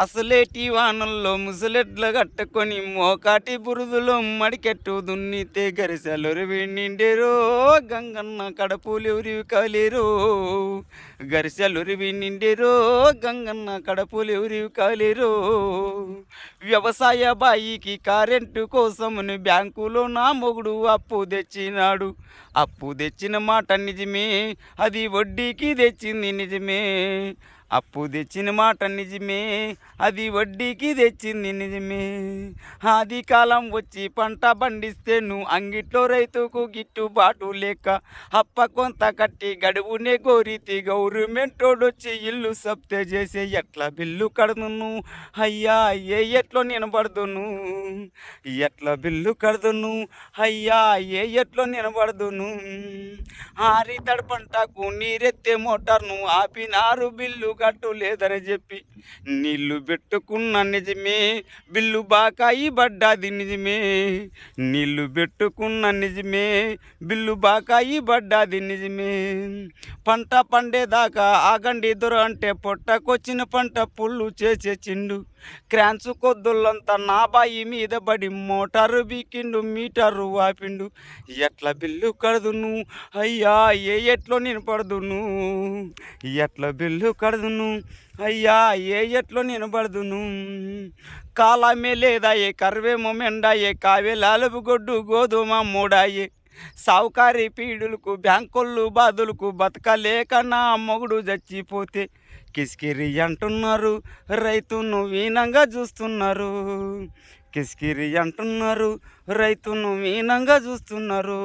అసలేటి వానల్లో ముసలెడ్లు కట్టుకొని మోకాటి బురుదులో మడికెట్టు దున్నితే గరిసెలరు నిండేరో గంగన్న కడపులెవరివి కాలేరో. గరిసెలరు నిండేరో గంగన్న కడపులెవరివి కాలేరో. వ్యవసాయ బాయికి కరెంటు కోసమని బ్యాంకులో నా మొగుడు అప్పు తెచ్చినాడు. అప్పు తెచ్చిన మాట నిజమే అది వడ్డీకి తెచ్చింది నిజమే. అప్పు తెచ్చిన మాట నిజమే అది వడ్డీకి తెచ్చింది నిజమే. ఆది కాలం వచ్చి పంట పండిస్తే నువ్వు అంగిట్లో రైతుకు గిట్టుబాటు లేక అప్ప కొంత కట్టి గడువునే కోరితి గవర్నమెంటోడొచ్చి ఇల్లు సప్తే చేసే ఎట్లా బిల్లు కడదును? అయ్యా అయ్యే ఎట్లో నినబడదును ఎట్లా బిల్లు కడదును? అయ్యా అయ్యే ఎట్లో నినబడదును ఆరి తడపంటకు నీరెత్తే మోటార్ను ఆపినారు బిల్లు కట్టు లేదని చెప్పి నీళ్ళు పెట్టుకున్న నిజమే. బిల్లు బాకాయి పడ్డాది నిజమే. నీళ్ళు పెట్టుకున్న నిజమే. బిల్లు బాకాయి పడ్డాది నిజమే. పంట పండేదాకా ఆగండి దొర అంటే పొట్టకొచ్చిన పంట పుల్లు చేసే చిండు. క్రాన్స్ కొద్దులంతా నా బాయి మీద పడి మోటారు బీకిండు మీటరు వాపిండు. ఎట్ల బిల్లు కడదును? అయ్యా ఏ ఎట్లో నేను పడదును ఎట్ల బిల్లు కడదును? అయ్యా ఏ ఎట్లో నేను పడదును కాలమే లేదాయే కర్వేమో మెండాయే కావేలాలుపు గొడ్డు గోధుమ మూడాయే. సావుకారి పీడులకు బ్యాంకుళ్ళు బాధులకు బతకలేక నా మొగుడు చచ్చిపోతే కిస్కిరి అంటున్నారు రైతును వీనంగా చూస్తున్నారు. కిస్కిరి అంటున్నారు రైతును మీనంగా చూస్తున్నారు.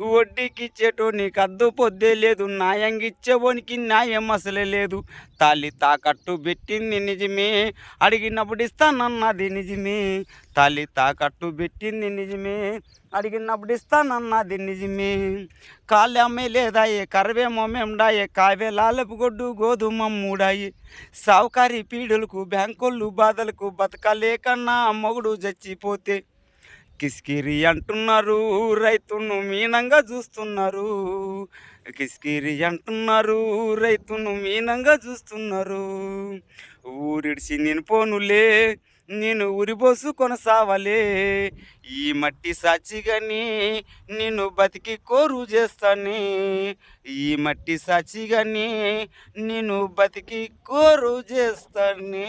వడ్డీకిచ్చేటోనికి అద్దు పొద్దే లేదు న్యాయంగిచ్చేవోనికి న్యాయం అసలే లేదు. తాలి తాకట్టు పెట్టింది నిజమే అడిగినప్పుడు ఇస్తానన్నది నిజమే. తల్లి తాకట్టు పెట్టింది నిజమే. అడిగినప్పుడు ఇస్తానన్నది నిజమే. కాళ్ళమ్మే లేదాయే కరవేమో మెండాయే కావే లాలపు గొడ్డు గోధుమ మూడాయి. సావుకారి పీడులకు బ్యాంకులు బాధలకు బతకలేకన్నా మొగుడు చచ్చిపోతే. కిస్కిరి అంటున్నారు రైతును మీనంగా చూస్తున్నారు. కిస్కిరి అంటున్నారు రైతును మీనంగా చూస్తున్నారు. ఊరిడిచి నేను పోనులే నేను ఉరిపోసు కొనసావలే. ఈ మట్టి సాచిగాని నేను బతికి కోరు చేస్తాని. ఈ మట్టి సాచిగాని నేను బతికి కోరు చేస్తాని.